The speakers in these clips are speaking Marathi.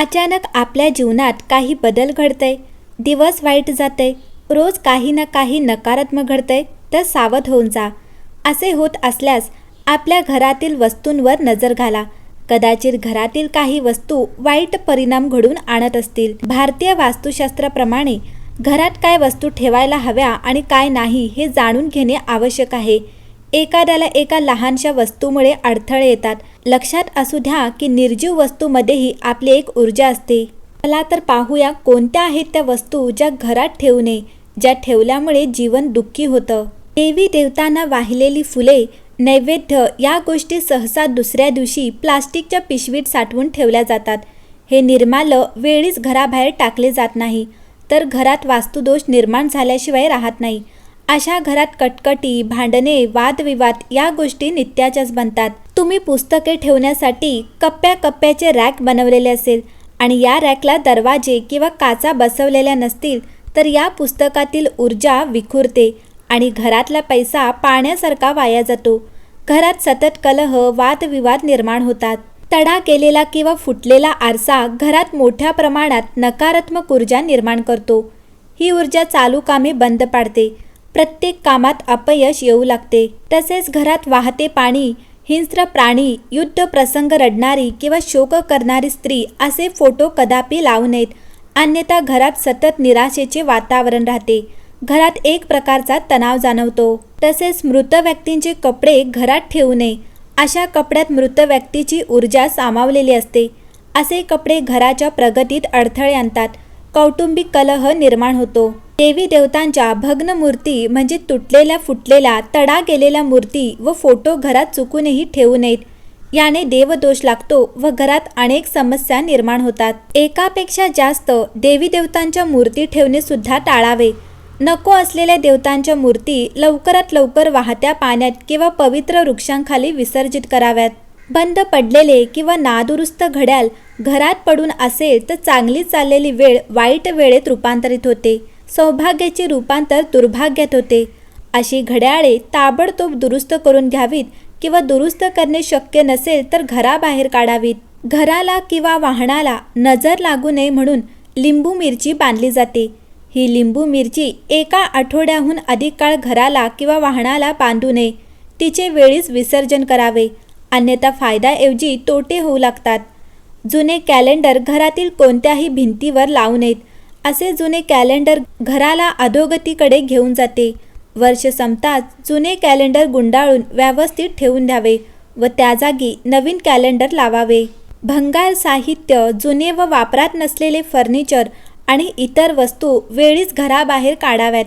अचानक आपल्या जीवनात काही बदल घडतंय. दिवस वाईट जाते रोज काही ना काही नकारात्मक घडतंय तर सावध होऊन जा. असे होत असल्यास आपल्या घरातील वस्तूंवर नजर घाला. कदाचित घरातील काही वस्तू वाईट परिणाम घडून आणत असतील. भारतीय वास्तुशास्त्राप्रमाणे घरात काय वस्तू ठेवायला हव्या आणि काय नाही हे जाणून घेणे आवश्यक आहे. एखाद्याला एका लहानशा वस्तूमुळे अडथळे येतात. लक्षात असू द्या की निर्जीव वस्तूमध्येही आपली एक ऊर्जा असते. चला तर पाहूया कोणत्या आहेत त्या वस्तू ज्या घरात ठेवू नये ज्या ठेवल्यामुळे जीवन दुःखी होतं. देवी देवतांना वाहिलेली फुले नैवेद्य या गोष्टी सहसा दुसऱ्या दिवशी प्लास्टिकच्या पिशवीत साठवून ठेवल्या जातात. हे निर्माल्य वेळीच घराबाहेर टाकले जात नाही तर घरात वास्तुदोष निर्माण झाल्याशिवाय राहत नाही. अशा घरात कटकटी भांडणे वादविवाद या गोष्टी नित्याच्याच बनतात. तुम्ही पुस्तके ठेवण्यासाठी कप्प्या कप्प्याचे रॅक बनवलेले असेल आणि या रॅकला दरवाजे किंवा काचा बसवलेल्या नसतील तर या पुस्तकातील ऊर्जा विखुरते आणि घरातला पैसा पाण्यासारखा वाया जातो. घरात सतत कलह वादविवाद निर्माण होतात. तडा केलेला किंवा फुटलेला आरसा घरात मोठ्या प्रमाणात नकारात्मक ऊर्जा निर्माण करतो. ही ऊर्जा चालू कामे बंद पाडते. प्रत्येक कामात अपयश येऊ लागते. तसेच घरात वाहते पाणी हिंस्र प्राणी युद्ध प्रसंग रडणारी किंवा शोक करणारी स्त्री असे फोटो कदापि लावू नयेत. अन्यथा घरात सतत निराशेचे वातावरण राहते. घरात एक प्रकारचा तणाव जाणवतो. तसेच मृत व्यक्तींचे कपडे घरात ठेवू नये. अशा कपड्यात मृत व्यक्तीची ऊर्जा सामावलेली असते. असे कपडे घराच्या प्रगतीत अडथळे आणतात. कौटुंबिक कलह निर्माण होतो. देवी देवतांच्या भग्न मूर्ती म्हणजे तुटलेल्या फुटलेल्या तडा गेलेल्या मूर्ती व फोटो घरात चुकूनही ठेवू नयेत. याने देवदोष लागतो व घरात अनेक समस्या निर्माण होतात. एकापेक्षा जास्त देवी देवतांच्या मूर्ती ठेवणे सुद्धा टाळावे. नको असलेल्या देवतांच्या मूर्ती लवकरात लवकर वाहत्या पाण्यात किंवा पवित्र वृक्षांखाली विसर्जित कराव्यात. बंद पडलेले किंवा नादुरुस्त घड्याल घरात पडून असेल तर चांगली चाललेली वेळ वाईट वेळेत रूपांतरित होते. सौभाग्याचे रूपांतर दुर्भाग्यात होते. अशी घड्याळे ताबडतोब दुरुस्त करून घ्यावीत किंवा दुरुस्त करणे शक्य नसेल तर घराबाहेर काढावीत. घराला किंवा वाहनाला नजर लागू नये म्हणून लिंबू मिरची बांधली जाते. ही लिंबू मिरची एका आठवड्याहून अधिक काळ घराला किंवा वाहनाला बांधू नये. तिचे वेळीच विसर्जन करावे. अन्यथा फायद्याऐवजी तोटे होऊ लागतात. जुने कॅलेंडर घरातील कोणत्याही भिंतीवर लावू नयेत. असे जुने कॅलेंडर घराला अधोगतीकडे घेऊन जाते. वर्ष संपताच जुने कॅलेंडर गुंडाळून व्यवस्थित ठेवून द्यावे व त्या जागी नवीन कॅलेंडर लावावे. भंगार साहित्य जुने व वापरात नसलेले फर्निचर आणि इतर वस्तू वेळीच घराबाहेर काढाव्यात.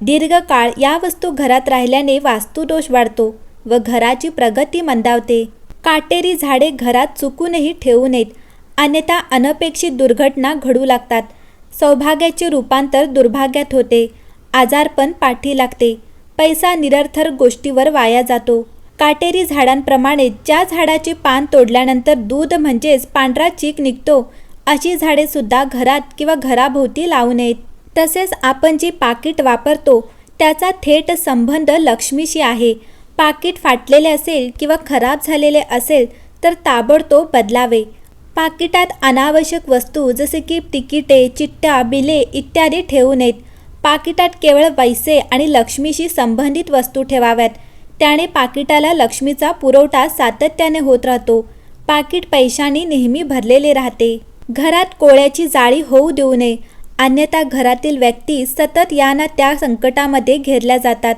दीर्घकाळ या वस्तू घरात राहिल्याने वास्तुदोष वाढतो व घराची प्रगती मंदावते. काटेरी झाडे घरात चुकूनही ठेवू नयेत. अन्यथा अनपेक्षित दुर्घटना घडू लागतात. सौभाग्याचे रूपांतर दुर्भाग्यात होते. आजारपण पाठी लागते. पैसा निरर्थर गोष्टीवर वाया जातो. काटेरी झाडांप्रमाणे ज्या झाडाचे पान तोडल्यानंतर दूध म्हणजेच पांढरा चीक निघतो अशी झाडे सुद्धा घरात किंवा घराभोवती लावू नयेत. तसेच आपण जी पाकिट वापरतो त्याचा थेट संबंध लक्ष्मीशी आहे. पाकिट फाटलेले असेल किंवा खराब झालेले असेल तर ताबडतोब बदलावे. पाकिटात अनावश्यक वस्तू जसे की तिकिटे चिट्ट्या बिले इत्यादी ठेवू नयेत. पाकिटात केवळ पैसे आणि लक्ष्मीशी संबंधित वस्तू ठेवाव्यात. त्याने पाकिटाला लक्ष्मीचा पुरवठा सातत्याने होत राहतो. पाकिट पैशांनी नेहमी भरलेले राहते. घरात कोळ्याची जाळी होऊ देऊ नये. अन्यथा घरातील व्यक्ती सतत या ना त्या संकटामध्ये घेरल्या जातात.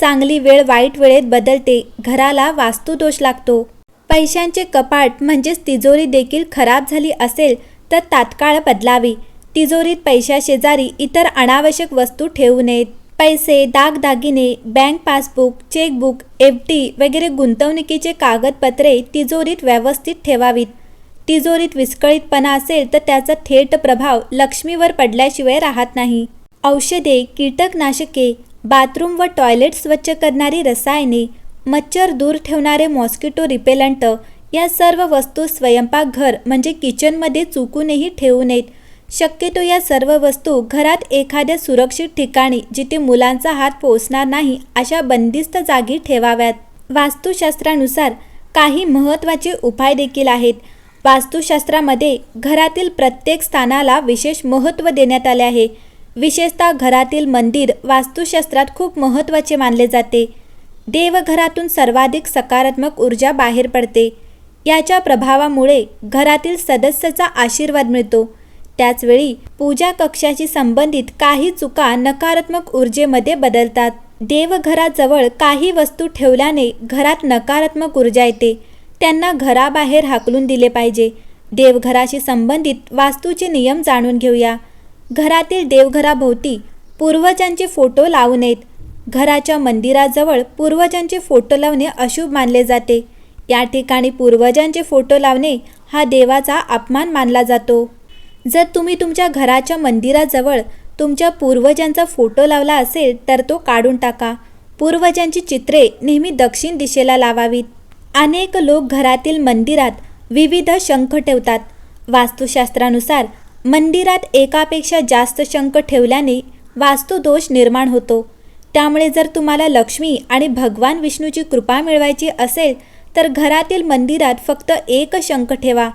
चांगली वेळ वाईट वेळेत बदलते. घराला वास्तुदोष लागतो. पैशांचे कपाट म्हणजेच तिजोरी देखील खराब झाली असेल तर तात्काळ बदलावी. तिजोरीत पैशाशेजारी इतर अनावश्यक वस्तू ठेवू नयेत. पैसे दागदागिने bank passbook chequebook F D वगैरे गुंतवणुकीचे कागदपत्रे तिजोरीत व्यवस्थित ठेवावीत. तिजोरीत विस्कळीतपणा असेल तर त्याचा थेट प्रभाव लक्ष्मीवर पडल्याशिवाय राहत नाही. औषधे कीटकनाशके बाथरूम व टॉयलेट स्वच्छ करणारी रसायने मच्छर दूर ठेवणारे मॉस्किटो रिपेलंट या सर्व वस्तू स्वयंपाकघर म्हणजे किचनमध्ये चुकूनही ठेवू नयेत. शक्यतो या सर्व वस्तू घरात एखाद्या सुरक्षित ठिकाणी जिथे मुलांचा हात पोचणार नाही अशा बंदिस्त जागी ठेवाव्यात. वास्तुशास्त्रानुसार काही महत्त्वाचे उपाय देखील आहेत. वास्तुशास्त्रामध्ये घरातील प्रत्येक स्थानाला विशेष महत्त्व देण्यात आले आहे. विशेषतः घरातील मंदिर वास्तुशास्त्रात खूप महत्त्वाचे मानले जाते. देवघरातून सर्वाधिक सकारात्मक ऊर्जा बाहेर पडते. याच्या प्रभावामुळे घरातील सदस्याचा आशीर्वाद मिळतो. त्याचवेळी पूजा कक्षाशी संबंधित काही चुका नकारात्मक ऊर्जेमध्ये बदलतात. देवघराजवळ काही वस्तू ठेवल्याने घरात नकारात्मक ऊर्जा येते. त्यांना घराबाहेर हाकलून दिले पाहिजे. देवघराशी संबंधित वास्तूचे नियम जाणून घेऊया. घरातील देवघराभोवती पूर्वजांचे फोटो लावू नयेत. घराच्या मंदिराजवळ पूर्वजांचे फोटो लावणे अशुभ मानले जाते. या ठिकाणी पूर्वजांचे फोटो लावणे हा देवाचा अपमान मानला जातो. जर तुम्ही तुमच्या घराच्या मंदिराजवळ तुमच्या पूर्वजांचा फोटो लावला असेल तर तो काढून टाका. पूर्वजांची चित्रे नेहमी दक्षिण दिशेला लावावीत. अनेक लोक घरातील मंदिरात विविध शंख ठेवतात. वास्तुशास्त्रानुसार मंदिरात एकापेक्षा जास्त शंख ठेवल्याने वास्तुदोष निर्माण होतो. त्यामुळे जर तुम्हाला लक्ष्मी आणि भगवान विष्णूची कृपा मिळवायची असेल तर घरातील मंदिरात फक्त एक शंख ठेवा.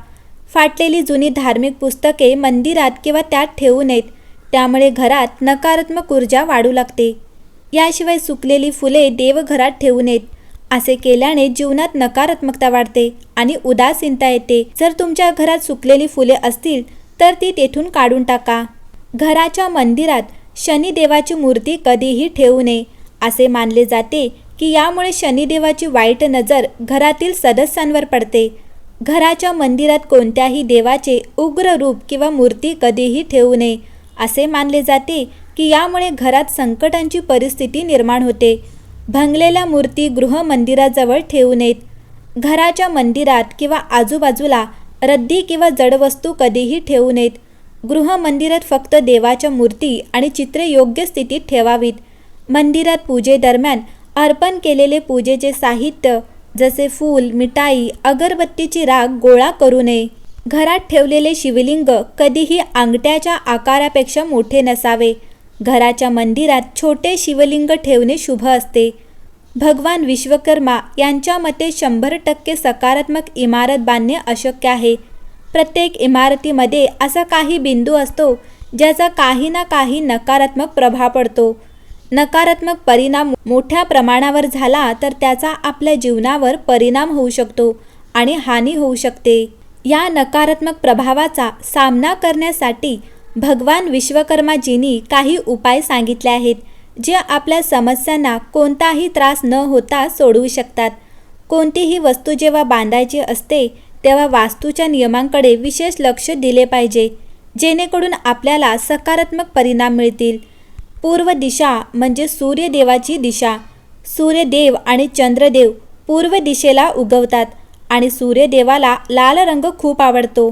फाटलेली जुनी धार्मिक पुस्तके मंदिरात किंवा त्यात ठेवू नयेत. त्यामुळे घरात नकारात्मक ऊर्जा वाढू लागते. याशिवाय सुकलेली फुले देवघरात ठेवू नयेत. असे केल्याने जीवनात नकारात्मकता वाढते आणि उदासीनता येते. जर तुमच्या घरात सुकलेली फुले असतील तर ती तेथून काढून टाका. घराच्या मंदिरात शनिदेवाची मूर्ती कधीही ठेवू नये असे मानले जाते की यामुळे शनिदेवाची वाईट नजर घरातील सदस्यांवर पडते. घराच्या मंदिरात कोणत्याही देवाचे उग्र रूप किंवा मूर्ती कधीही ठेवू नये असे मानले जाते की यामुळे घरात संकटांची परिस्थिती निर्माण होते. भंगलेल्या मूर्ती गृहमंदिराजवळ ठेवू नयेत. घराच्या मंदिरात किंवा आजूबाजूला रद्दी किंवा जडवस्तू कधीही ठेवू नयेत. गृहमंदिरात फक्त देवाच्या मूर्ती आणि चित्रे योग्य स्थितीत ठेवावीत. मंदिरात पूजेदरम्यान अर्पण केलेले पूजेचे साहित्य जसे फूल मिठाई अगरबत्तीची राग गोळा करू नये. घरात ठेवलेले शिवलिंग कधीही अंगठ्याच्या आकारापेक्षा मोठे नसावे. घराच्या मंदिरात छोटे शिवलिंग ठेवणे शुभ असते. भगवान विश्वकर्मा यांच्या मते शंभर टक्के सकारात्मक इमारत बांधणे अशक्य आहे. प्रत्येक इमारतीमध्ये असा काही बिंदू असतो ज्याचा काही ना काही नकारात्मक प्रभाव पडतो. नकारात्मक परिणाम मोठ्या प्रमाणावर झाला तर त्याचा आपल्या जीवनावर परिणाम होऊ शकतो आणि हानी होऊ शकते. या नकारात्मक प्रभावाचा सामना करण्यासाठी भगवान विश्वकर्माजींनी काही उपाय सांगितले आहेत जे आपल्या समस्यांना कोणताही त्रास न होता सोडवू शकतात. कोणतीही वस्तू जेव्हा बांधायची असते तेव्हा वास्तूच्या नियमांकडे विशेष लक्ष दिले पाहिजे जेणेकरून आपल्याला सकारात्मक परिणाम मिळतील. पूर्व दिशा म्हणजे सूर्यदेवाची दिशा. सूर्यदेव आणि चंद्रदेव पूर्व दिशेला उगवतात आणि सूर्यदेवाला लाल रंग खूप आवडतो.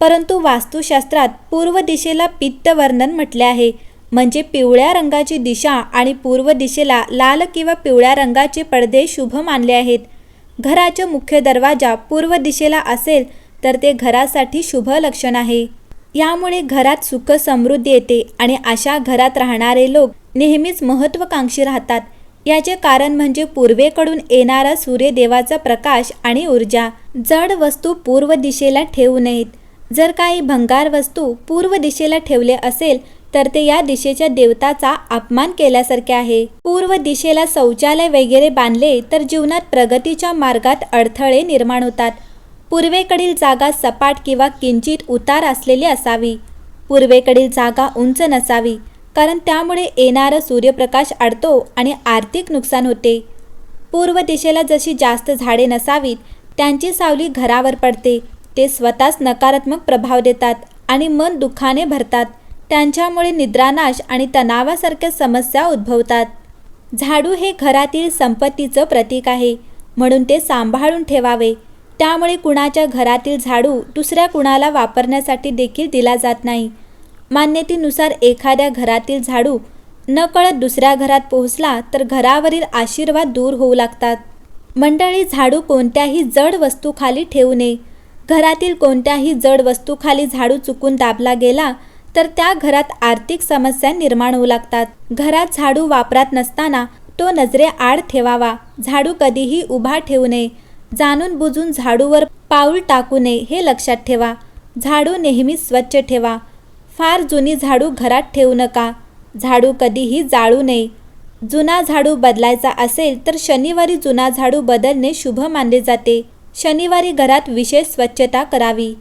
परंतु वास्तुशास्त्रात पूर्व दिशेला पित्त वर्णन म्हटले आहे. म्हणजे पिवळ्या रंगाची दिशा आणि पूर्व दिशेला लाल किंवा पिवळ्या रंगाचे पडदे शुभ मानले आहेत. घराचा मुख्य दरवाजा पूर्व दिशेला असेल तर ते घरासाठी शुभ लक्षण आहे. यामुळे घरात सुख समृद्धी येते आणि अशा घरात राहणारे लोक नेहमीच महत्त्वाकांक्षी राहतात. याचे कारण म्हणजे पूर्वेकडून येणारा सूर्यदेवाचा प्रकाश आणि ऊर्जा. जड वस्तू पूर्व दिशेला ठेवू नयेत. जर काही भंगार वस्तू पूर्व दिशेला ठेवले असेल तर ते या दिशेच्या देवताचा अपमान केल्यासारखे आहे. पूर्व दिशेला शौचालय वगैरे बांधले तर जीवनात प्रगतीच्या मार्गात अडथळे निर्माण होतात. पूर्वेकडील जागा सपाट किंवा किंचित उतार असलेली असावी. पूर्वेकडील जागा उंच नसावी कारण त्यामुळे येणारा सूर्यप्रकाश अडतो आणि आर्थिक नुकसान होते. पूर्व दिशेला जशी जास्त झाडे नसावीत त्यांची सावली घरावर पडते. ते स्वतःच नकारात्मक प्रभाव देतात आणि मन दुःखाने भरतात. त्यांच्यामुळे निद्रानाश आणि तणावासारख्या समस्या उद्भवतात. झाडू हे घरातील संपत्तीचं प्रतीक आहे म्हणून ते सांभाळून ठेवावे. त्यामुळे कुणाच्या घरातील झाडू दुसऱ्या कुणाला वापरण्यासाठी देखील दिला जात नाही. मान्यतेनुसार एखाद्या घरातील झाडू नकळत दुसऱ्या घरात पोहोचला तर घरावरील आशीर्वाद दूर होऊ लागतात. मंडळी झाडू कोणत्याही जड वस्तूखाली ठेवू नये. घरातील कोणत्याही जड वस्तूखाली झाडू चुकून दाबला गेला तर त्या घरात आर्थिक समस्या निर्माण होऊ लागतात. घरात झाडू वापरात नसताना तो नजरे आड ठेवावा झाडू कधीही उभा ठेवू नये. जाणून बुजून झाडूवर पाऊल टाकू नये हे लक्षात ठेवा. झाडू नेहमी स्वच्छ ठेवा. फार जुनी झाडू घरात ठेवू नका. झाडू कधीही जाळू नये. जुना झाडू बदलायचा असेल तर शनिवारी जुना झाडू बदलणे शुभ मानले जाते. शनिवारी घरात विशेष स्वच्छता करावी.